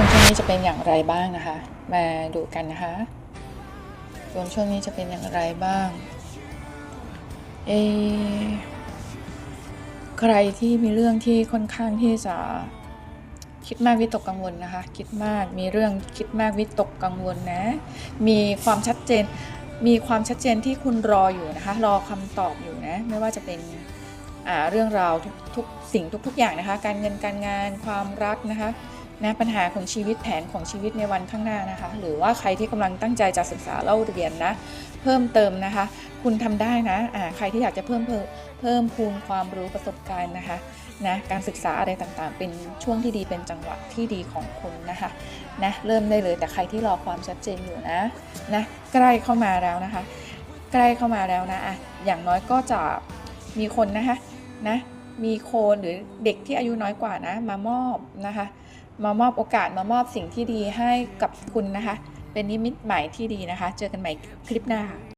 วงช่วงนี้จะเป็นอย่างไรบ้างนะคะ มาดูกันนะคะดวงช่วงนี้จะเป็นอย่างไรบ้าง เอ ใครที่มีเรื่องที่ค่อนข้างที่จะคิดมากวิตกกังวลนะคะ คิดมากมีเรื่องคิดมากวิตกกังวลนะ มีความชัดเจน มีความชัดเจนที่คุณรออยู่นะคะ รอคำตอบอยู่นะ ไม่ว่าจะเป็นเรื่องราวทุกทุกสิ่งทุกๆอย่างนะคะ การเงินการงานความรักนะคะ นะปัญหาของชีวิตแผนของชีวิตในวันข้างหน้านะคะ หรือว่าใครที่กำลังตั้งใจจะศึกษาเล่าเรียนนะเพิ่มเติมนะคะ คุณทำได้นะอ่าใครที่อยากจะเพิ่มเพิ่มพูนความรู้ประสบการณ์นะคะนะการศึกษาอะไรต่างๆ เป็นช่วงที่ดีเป็นจังหวะที่ดีของคุณนะคะนะเริ่มได้เลยแต่ใครที่รอความชัดเจนอยู่นะนะใกล้เข้ามาแล้วนะคะ ใกล้เข้ามาแล้วนะอะอย่างน้อยก็จะมีคนนะคะนะมีโคนหรือเด็กที่อายุน้อยกว่านะมามอบนะคะ มามอบโอกาสมามอบสิ่งที่ดีให้กับคุณนะคะ เป็นนิมิตใหม่ที่ดีนะคะ เจอกันใหม่คลิปหน้า